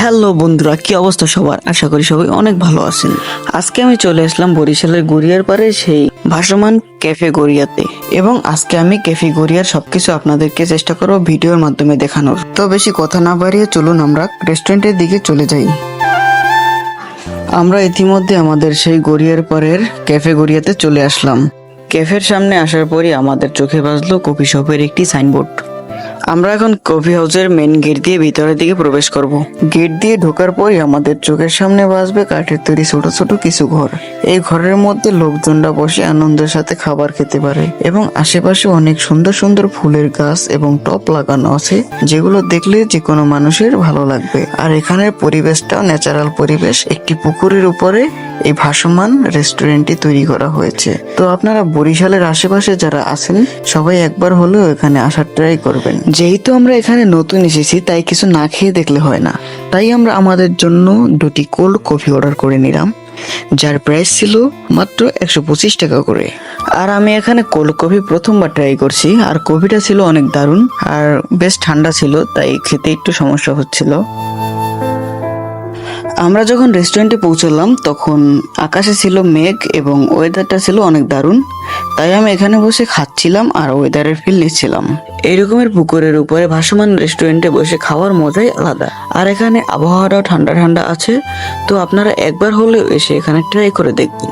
Hello বন্ধুরা, কি অবস্থা সবার? আশা করি সবাই অনেক ভালো আছেন। আজকে আমি চলে আসলাম বরিশালের গড়িয়ার পারে সেই ভাসমান ক্যাফে গড়িয়াতে। এবং আজকে আমি ক্যাফে গড়িয়ার সবকিছু আপনাদেরকে চেষ্টা করব ভিডিওর মাধ্যমে দেখানোর। তো বেশি কথা না বাড়িয়ে চলুন আমরা রেস্টুরেন্টের দিকে চলে যাই। আমরা ইতিমধ্যে আমাদের সেই গড়িয়ার পাড়ের ক্যাফে গড়িয়াতে চলে আসলাম। ক্যাফের সামনে আসার পরই আমাদের চোখে বাজলো কফি শপের একটি সাইনবোর্ড। আমরা এখন কফি হাউসের মেন গেট দিয়ে ভিতরের দিকে প্রবেশ করব। গেট দিয়ে ঢোকার পরই আমাদের চোখের সামনে বাসবে কাঠের তৈরি ছোট ছোট কিছু ঘর। এই ঘরের মধ্যে লোকজনরা বসে আনন্দের সাথে খাবার খেতে পারে এবং আশেপাশে অনেক সুন্দর সুন্দর ফুলের গাছ এবং টপ লাগানো আছে, যেগুলো দেখলে যে কোনো মানুষের ভালো লাগবে। আর এখানের পরিবেশটাও ন্যাচারাল পরিবেশ, একটি পুকুরের উপরে এই ভাসমান রেস্টুরেন্টটি তৈরি করা হয়েছে। তো আপনারা বরিশালের আশেপাশে যারা আছেন, সবাই একবার হলেও এখানে আসার ট্রাই করবেন। যেহেতু আমরা এখানে নতুন এসেছি, তাই কিছু না খেয়ে দেখলে হয় না। তাই আমরা আমাদের জন্য দুটি কোল্ড কফি অর্ডার করে নিলাম, যার প্রাইস ছিল মাত্র একশো পঁচিশ টাকা করে। আর আমি এখানে কোল্ড কফি প্রথমবার ট্রাই করছি, আর কফিটা ছিল অনেক দারুণ, আর বেশ ঠান্ডা ছিল, তাই খেতে একটু সমস্যা হচ্ছিল। আমরা যখন রেস্টুরেন্টে পৌঁছলাম, তখন আকাশে ছিল মেঘ এবং ওয়েদারটা ছিল অনেক দারুণ। তাই আমি এখানে বসে খাচ্ছিলাম আর ওয়েদারের ফিল নিচ্ছিলাম। এইরকমের পুকুরের উপরে ভাসমান রেস্টুরেন্টে বসে খাওয়ার মজাই আলাদা। আর এখানে আবহাওয়াটাও ঠান্ডা ঠান্ডা আছে, তো আপনারা একবার হলেও এসে এখানে ট্রাই করে দেখবেন।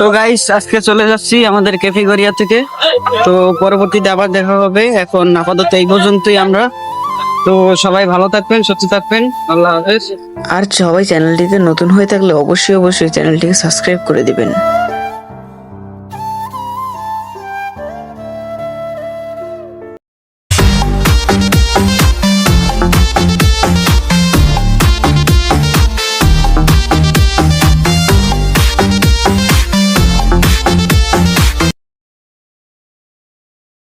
তো গাইস আজকে চলে যাচ্ছি আমাদের ক্যাফে গড়িয়া থেকে। তো পরবর্তীতে আবার দেখা হবে। এখন আপাতত এই পর্যন্তই আমরা। তো সবাই ভালো থাকবেন, সুস্থ থাকবেন। আল্লাহ হাফেজ। আর সবাই চ্যানেলটিতে নতুন হয়ে থাকলে অবশ্যই অবশ্যই চ্যানেলটিকে সাবস্ক্রাইব করে দিবেন।